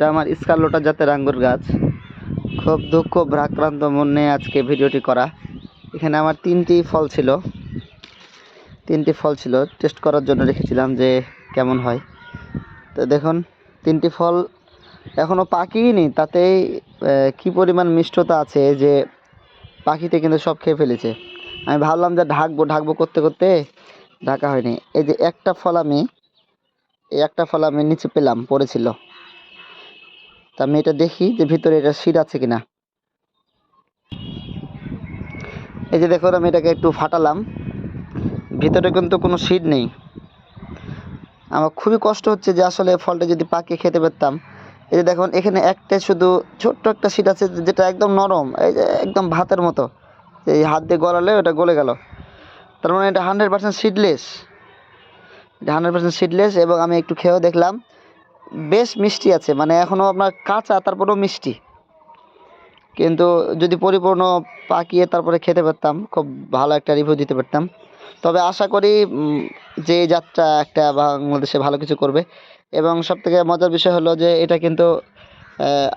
এটা আমার স্কারলোটা জাতের আঙ্গুর গাছ। খুব দুঃখ, ভ্রাক্রান্ত মনে আজকে ভিডিওটি করা। এখানে আমার তিনটি ফল ছিল। তিনটি ফল ছিল। টেস্ট করার জন্য রেখেছিলাম যে কেমন হয়। তো দেখুন, তিনটি ফল এখনও পাকিনি তাতেই কি পরিমাণ মিষ্টতা আছে যে পাখিতে কিন্তু সব খেয়ে ফেলেছে। আমি ভাবলাম যে ঢাকবো ঢাকবো করতে করতে ঢাকা হয়নি। এই যে একটা ফল আমি, এই একটা ফল আমি নিচে পেলাম, পড়েছিল। তা আমি এটা দেখি যে ভিতরে এটা শিট আছে কিনা। এই যে দেখুন আমি এটাকে একটু ফাটালাম। ভিতরে কিন্তু কোনো শিট নেই। আমার খুবই কষ্ট হচ্ছে যে আসলে ফলটা যদি পাকিয়ে খেতে পারতাম। এই যে দেখুন, এখানে একটা শুধু ছোট্ট একটা শিট আছে যেটা একদম নরম, এই যে একদম ভাতের মতো। এই হাত দিয়ে গলালে ওটা গলে গেল। তার মানে এটা হান্ড্রেড পার্সেন্ট সিডলেস এটা হান্ড্রেড পার্সেন্ট সিডলেস এবং আমি একটু খেয়েও দেখলাম। বেশ মিষ্টি আছে মানে এখনও আপনার কাঁচা, তারপরেও মিষ্টি। কিন্তু যদি পরিপূর্ণ পাকিয়ে তারপরে খেতে পারতাম, খুব ভালো একটা রিভিউ দিতে পারতাম। তবে আশা করি যে জাতটা একটা বাংলাদেশে ভালো কিছু করবে। এবং সব থেকে মজার বিষয় হলো যে, এটা কিন্তু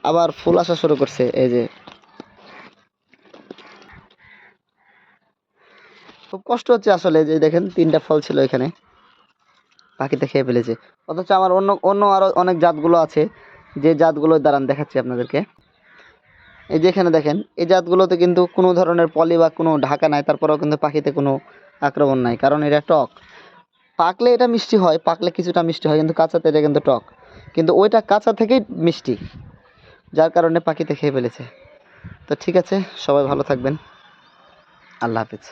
আবার ফুল আসা শুরু করছে, এই যে। খুব কষ্ট হচ্ছে আসলে যে দেখেন, তিনটা ফল ছিল এখানে। পাখিতে খেয়ে ফেলেছে। অথচ আমার অন্য অন্য আরও অনেক জাতগুলো আছে, যে জাতগুলো দাঁড়ান দেখাচ্ছি আপনাদেরকে। এই যে এখানে দেখেন, এই জাতগুলোতে কিন্তু কোনো ধরনের পলি বা কোনো ঢাকা নাই, তারপরেও কিন্তু পাখিতে কোনো আক্রমণ নাই, কারণ এটা টক। পাকলে এটা মিষ্টি হয়, পাকলে কিছুটা মিষ্টি হয়, কিন্তু কাঁচাতে এটা কিন্তু টক। কিন্তু ওইটা কাঁচা থেকেই মিষ্টি, যার কারণে পাখিতে খেয়ে ফেলেছে। তো ঠিক আছে, সবাই ভালো থাকবেন। আল্লাহ হাফিজ।